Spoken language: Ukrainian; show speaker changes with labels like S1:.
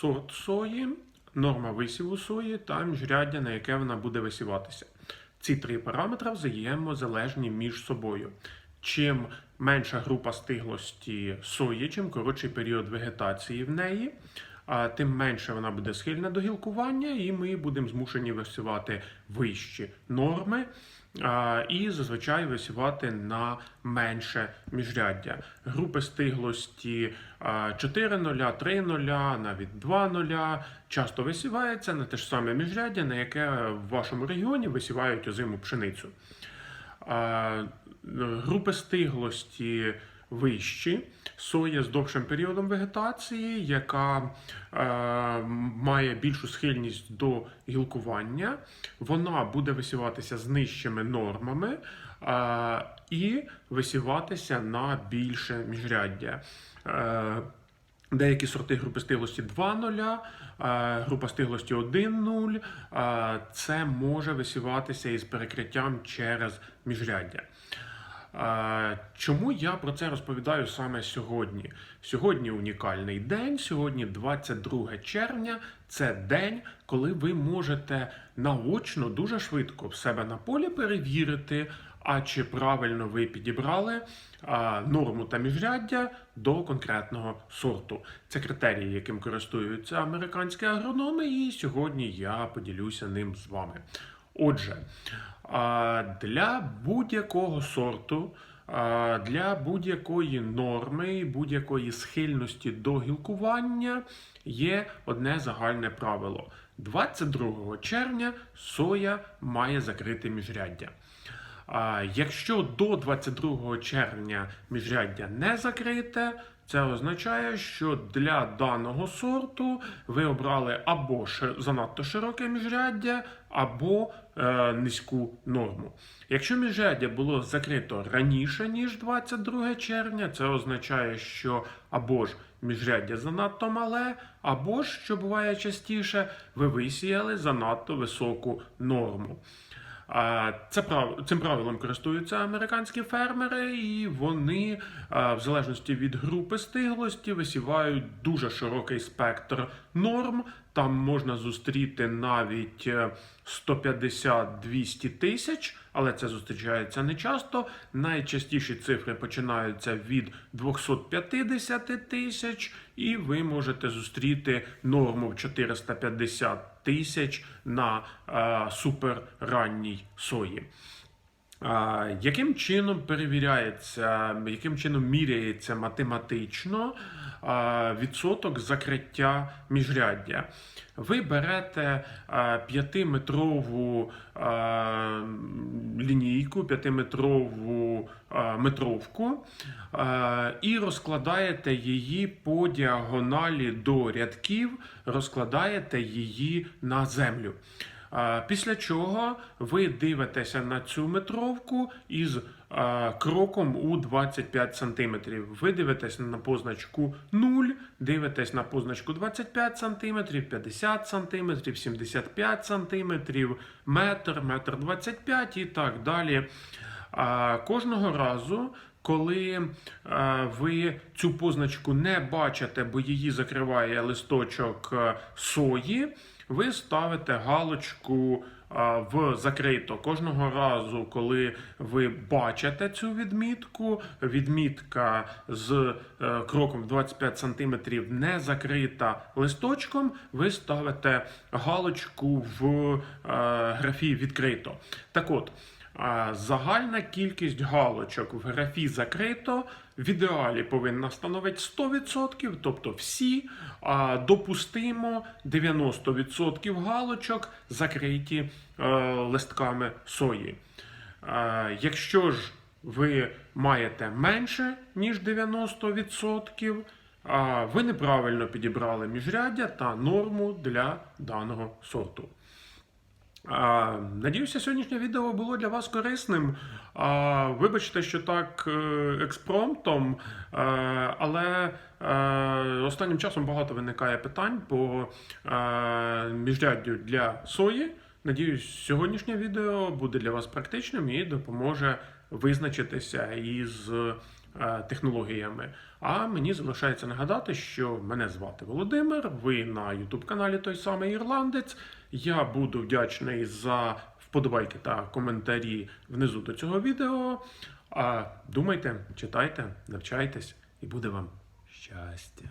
S1: сорт сої, норма висіву сої та міжряддя, на яке вона буде висіватися. Ці три параметри взаємозалежні між собою. Чим менша група стиглості сої, чим коротший період вегетації в неї, тим менше вона буде схильна до гілкування, і ми будемо змушені висівати вищі норми. І зазвичай висівати на менше міжряддя. Групи стиглості а, 4 нуля, 3 нуля, навіть 2 нуля часто висівається на те ж саме міжряддя, на яке в вашому регіоні висівають озиму пшеницю. Групи стиглості вищі, соя з довшим періодом вегетації, яка е, має більшу схильність до гілкування, вона буде висіватися з нижчими нормами е, і висіватися на більше міжряддя. Е, Деякі сорти групи стиглості 2.0, е, група стиглості 1.0. е, Це може висіватися із перекриттям через міжряддя. Чому я про це розповідаю саме сьогодні? Сьогодні унікальний день, сьогодні 22 червня. Це день, коли ви можете наочно дуже швидко в себе на полі перевірити, а чи правильно ви підібрали норму та міжряддя до конкретного сорту. Це критерії, яким користуються американські агрономи, і сьогодні я поділюся ним з вами. Отже, для будь-якого сорту, для будь-якої норми, будь-якої схильності до гілкування є одне загальне правило. 22 червня соя має закрити міжряддя. Якщо до 22 червня міжряддя не закрите, це означає, що для даного сорту ви обрали або занадто широке міжряддя, або е, низьку норму. Якщо міжряддя було закрито раніше, ніж 22 червня, це означає, що або ж міжряддя занадто мале, або ж, що буває частіше, ви висіяли занадто високу норму. Це. Цим правилом користуються американські фермери, і вони, в залежності від групи стиглості, висівають дуже широкий спектр норм. Там можна зустріти навіть е, 150-200 тисяч, але це зустрічається не часто. Найчастіші цифри починаються від 250 тисяч, і ви можете зустріти норму в 450 тисяч на е, суперранній сої. Яким чином перевіряється, яким чином міряється математично відсоток закриття міжряддя? Ви берете а, п'ятиметрову лінійку, п'ятиметрову а, метровку а, і розкладаєте її по діагоналі до рядків, розкладаєте її на землю. Після чого ви дивитеся на цю метровку із кроком у 25 см. Ви дивитесь на позначку 0, дивитесь на позначку 25 см, 50 см, 75 см, метр, метр 25 і так далі. Кожного разу. Коли е, ви цю позначку не бачите, бо її закриває листочок е, сої, ви ставите галочку е, в закрито. Кожного разу, коли ви бачите цю відмітку, відмітка з кроком 25 см не закрита листочком, ви ставите галочку в графі відкрито. Так от. Загальна кількість галочок в графі закрито в ідеалі повинна становити 100%, тобто всі, а допустимо 90% галочок закриті е, листками сої. Е, якщо ж ви маєте менше, ніж 90%, а ви неправильно підібрали міжряддя та норму для даного сорту. Надіюся, сьогоднішнє відео було для вас корисним. Вибачте, що так е, експромтом, е, але е, останнім часом багато виникає питань по міжряддю для сої. Надіюсь, сьогоднішнє відео буде для вас практичним і допоможе визначитися із технологіями. А мені залишається нагадати, що мене звати Володимир. Ви на youtube каналі той самий ірландець. Я буду вдячний за вподобайки та коментарі внизу до цього відео. Думайте, читайте, навчайтесь, і буде вам щастя.